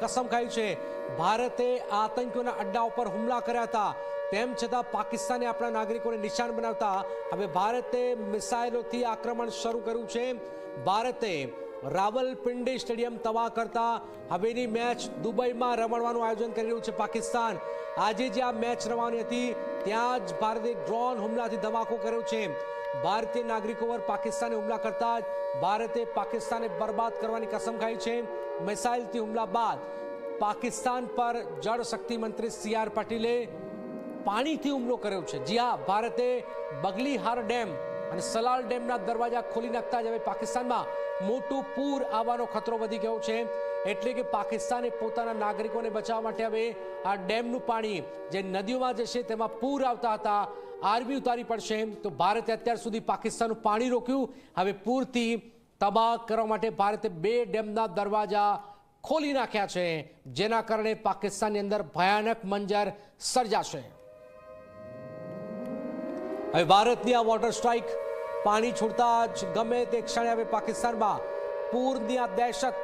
કસમ ખાઈ છે. ભારતે આતંકીઓના અડ્ડા ઉપર હુમલા કર્યા હતા. તેમ છતાં પાકિસ્તાને આપણા નાગરિકોને નિશાન બનાવતા હવે ભારતે મિસાઇલોથી આક્રમણ શરૂ કર્યું છે. ભારતે રાવલપિંડી સ્ટેડિયમ તબાહ કરતા હવેની મેચ દુબઈમાં રમવાનું આયોજન કરી રહ્યું છે પાકિસ્તાન. આજે જે આ મેચ રમવાની હતી, ત્યાં જ ભારતે ડ્રોન હુમલાથી ધમાકો કર્યો છે. ભારતીય નાગરિકો પર પાકિસ્તાને હુમલા કરતા જ ભારતે પાકિસ્તાને બરબાદ કરવાની કસમ ખાઈ છે. મિસાઇલથી હુમલા બાદ પાકિસ્તાન પર જળ શક્તિ મંત્રી સી આર પાટીલે પાણીથી હુમલો કર્યો છે. જી હા, ભારતે બગલીહાર ડેમ અને સલાલ ડેમના દરવાજા ખોલી નાખતા જ હવે પાકિસ્તાનમાં મોટું પૂર આવવાનો ખતરો વધી ગયો છે. એટલે કે પાકિસ્તાને પોતાના નાગરિકોને બચાવવા માટે હવે આ ડેમનું પાણી જે નદીઓમાં જશે તેમાં પૂર આવતા હતા આર્મી ઉતારી પડશે. તો ભારતે અત્યાર સુધી પાકિસ્તાનનું પાણી રોક્યું. હવે પૂરથી તબાહ કરવા માટે ભારતે બે ડેમના દરવાજા ખોલી નાખ્યા છે, જેના કારણે પાકિસ્તાનની અંદર ભયાનક મંજર સર્જાશે. હવે ભારતની આ વોટર સ્ટ્રાઇક, પાણી છોડતા જ ગમે તે ક્ષણે હવે પાકિસ્તાનમાં પૂરની આ દહેશત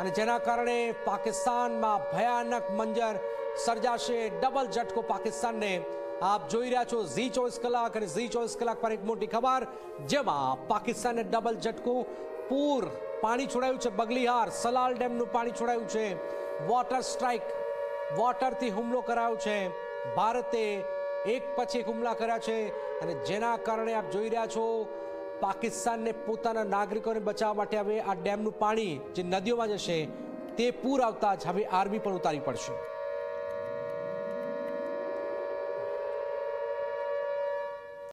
અને જેના કારણે પાકિસ્તાનમાં ભયાનક મંજર સર્જાશે. ડબલ ઝટકો પાકિસ્તાનને આપ જોઈ રહ્યા છો ઝી ચોવીસ કલાક અને ઝી ચોવીસ કલાક પર એક મોટી ખબર, જેમાં પાકિસ્તાનને ડબલ ઝટકો, પૂર પાણી છોડાયું છે, બગલીહાર, સલાલ ડેમનું પાણી છોડાયું છે વોટર સ્ટ્રાઇક વોટરથી હુમલો કરાયો છે, ભારતે એક પછી એક હુમલા કર્યા છે, અને જેના કારણે આપ જોઈ રહ્યા છો, પાકિસ્તાનને પોતાના નાગરિકોને બચાવવા માટે હવે આ ડેમનું પાણી જે નદીઓમાં જશે, તે પૂર આવતા જ હવે આર્મી પણ ઉતારી પડશે.